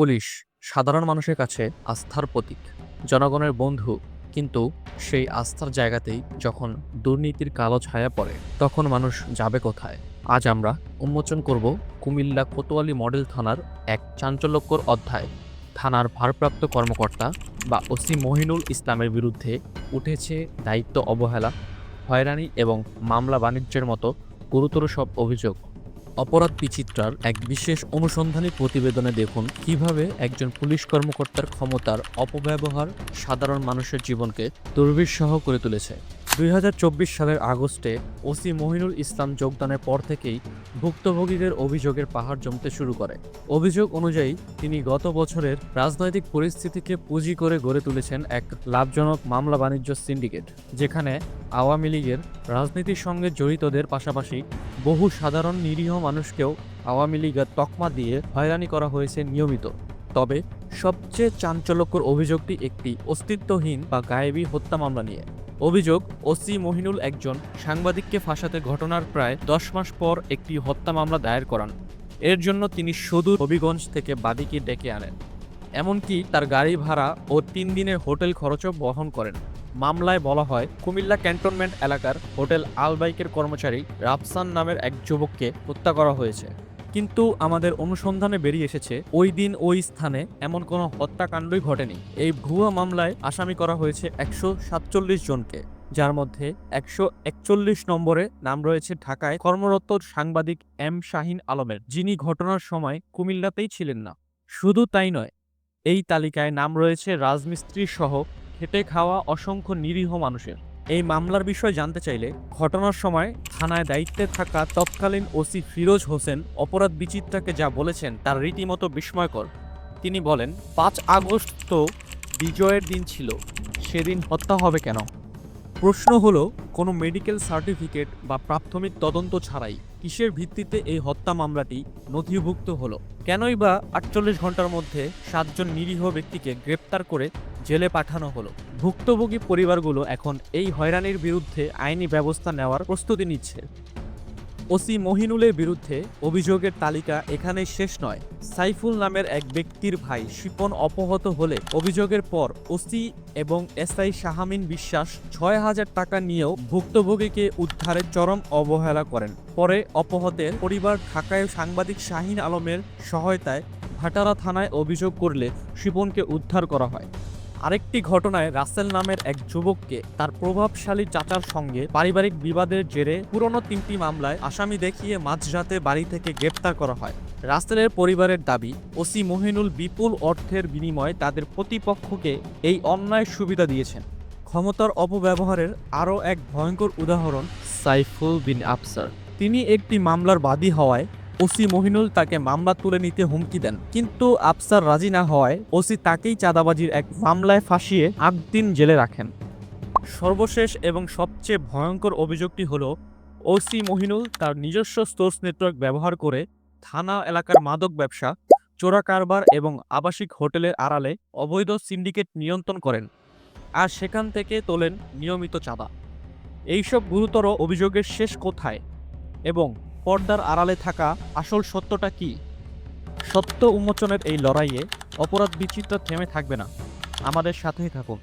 Police সাধারণ মানুষের কাছে আস্থার প্রতীক। জনগণের বন্ধু কিন্তু সেই আস্থার জায়গাতেই যখন দুর্নীতির কালো ছায়া পড়ে, তখন মানুষ যাবে কোথায়? আজ আমরা উন্মোচন করব কুমিল্লা কোতোয়ালি মডেল থানার এক চাঞ্চল্যকর অধ্যায়। থানার ভারপ্রাপ্ত কর্মকর্তা বা ওসি মহিনুল ইসলামের বিরুদ্ধে উঠেছে দায়িত্ব অবহেলা, হয়রানি এবং মামলা বাণিজ্যের মতো গুরুতর সব অভিযোগ। অপরাধ বিচিত্রার এক বিশেষ অনুসন্ধানী প্রতিবেদনে দেখুন কীভাবে একজন পুলিশ কর্মকর্তার ক্ষমতার অপব্যবহার সাধারণ মানুষের জীবনকে দুর্বিষহ করে তুলেছে। দুই হাজার চব্বিশ সালের আগস্টে ওসি মহিনুল ইসলাম যোগদানের পর থেকেই ভুক্তভোগীদের অভিযোগের পাহাড় জমতে শুরু করে। অভিযোগ অনুযায়ী, তিনি গত বছরের রাজনৈতিক পরিস্থিতিকে পুঁজি করে গড়ে তুলেছেন এক লাভজনক মামলা বাণিজ্য সিন্ডিকেট, যেখানে আওয়ামী লীগের রাজনীতির সঙ্গে জড়িতদের পাশাপাশি বহু সাধারণ নিরীহ মানুষকেও আওয়ামী লীগের তকমা দিয়ে হয়রানি করা হয়েছে নিয়মিত। তবে সবচেয়ে চাঞ্চল্যকর অভিযোগটি একটি অস্তিত্বহীন বা গায়েবী হত্যা মামলা নিয়ে। অভিযোগ, ওসি মহিনুল একজন সাংবাদিককে ফাঁসাতে ঘটনার প্রায় দশ মাস পর একটি হত্যা মামলা দায়ের করান। এর জন্য তিনি সুদূর হবিগঞ্জ থেকে বাদীকে ডেকে আনেন। এমনকি তার গাড়ি ভাড়া ও তিন দিনের হোটেল খরচও বহন করেন। মামলায় বলা হয়, কুমিল্লা ক্যান্টনমেন্ট এলাকার হোটেল আলবাইকের কর্মচারী রাফসান নামের এক যুবককে হত্যা করা হয়েছে। কিন্তু আমাদের অনুসন্ধানে বেরিয়ে এসেছে, ওই দিন ওই স্থানে এমন কোনো হত্যাকাণ্ডই ঘটেনি। এই ভুয়া মামলায় আসামি করা হয়েছে একশো সাতচল্লিশ জনকে, যার মধ্যে একশো একচল্লিশ নম্বরে নাম রয়েছে ঢাকায় কর্মরত সাংবাদিক এম শাহিন আলমের, যিনি ঘটনার সময় কুমিল্লাতেই ছিলেন না। শুধু তাই নয়, এই তালিকায় নাম রয়েছে রাজমিস্ত্রি সহ খেটে খাওয়া অসংখ্য নিরীহ মানুষের। এই মামলার বিষয়ে জানতে চাইলে ঘটনার সময় থানায় দায়িত্বে থাকা তৎকালীন ওসি ফিরোজ হোসেন অপরাধ বিচিত্রাকে যা বলেছেন তার রীতিমতো বিস্ময়কর। তিনি বলেন, পাঁচ আগস্ট তো বিজয়ের দিন ছিল, সেদিন হত্যা হবে কেন? প্রশ্ন হলো, কোনো মেডিকেল সার্টিফিকেট বা প্রাথমিক তদন্ত ছাড়াই কিসের ভিত্তিতে এই হত্যা মামলাটি নথিভুক্ত হলো? কেনই বা আটচল্লিশ ঘণ্টার মধ্যে সাতজন নিরীহ ব্যক্তিকে গ্রেপ্তার করে জেলে পাঠানো হলো। ভুক্তভোগী পরিবারগুলো এখন এই হয়রানির বিরুদ্ধে আইনি ব্যবস্থা নেওয়ার প্রস্তুতি নিচ্ছে। ওসি মহিনুলের বিরুদ্ধে অভিযোগের তালিকা এখানেই শেষ নয়। সাইফুল নামের এক ব্যক্তির ভাই শিপন অপহত হলে অভিযোগের পর ওসি এবং এসআই শাহামিন বিশ্বাস ছয় হাজার টাকা নিয়েও ভুক্তভোগীকে উদ্ধারে চরম অবহেলা করেন। পরে অপহতের পরিবার ঢাকায় সাংবাদিক শাহিন আলমের সহায়তায় ভাটারা থানায় অভিযোগ করলে শিপনকে উদ্ধার করা হয়। আরেকটি ঘটনায় রাসেল নামের এক যুবককে তার প্রভাবশালী চাচার সঙ্গে পারিবারিক বিবাদের জেরে পুরনো তিনটি মামলায় আসামি দেখিয়ে মাঝরাতে বাড়ি থেকে গ্রেপ্তার করা হয়। রাসেলের পরিবারের দাবি, ওসি মহিনুল বিপুল অর্থের বিনিময়ে তাদের প্রতিপক্ষকে এই অন্যায় সুবিধা দিয়েছেন। ক্ষমতার অপব্যবহারের আরও এক ভয়ঙ্কর উদাহরণ সাইফুল বিন আফসার। তিনি একটি মামলার বাদী হওয়ায় ওসি মহিনুল তাকে মামলা তুলে নিতে হুমকি দেন। কিন্তু আফসার রাজি না হওয়ায় ওসি তাকেই চাঁদাবাজির এক মামলায় ফাঁসিয়ে আট দিন জেলে রাখেন। সর্বশেষ এবং সবচেয়ে ভয়ঙ্কর অভিযোগটি হল, ওসি মহিনুল তার নিজস্ব সোর্স নেটওয়ার্ক ব্যবহার করে থানা এলাকার মাদক ব্যবসা, চোরা কারবার এবং আবাসিক হোটেলের আড়ালে অবৈধ সিন্ডিকেট নিয়ন্ত্রণ করেন আর সেখান থেকে তোলেন নিয়মিত চাঁদা। এইসব গুরুতর অভিযোগের শেষ কোথায়? এবং পর্দার আড়ালে থাকা আসল সত্যটা কি? সত্য উন্মোচনের এই লড়াইয়ে অপরাধ বিচিত্র থেমে থাকবে না। আমাদের সাথেই থাকুন।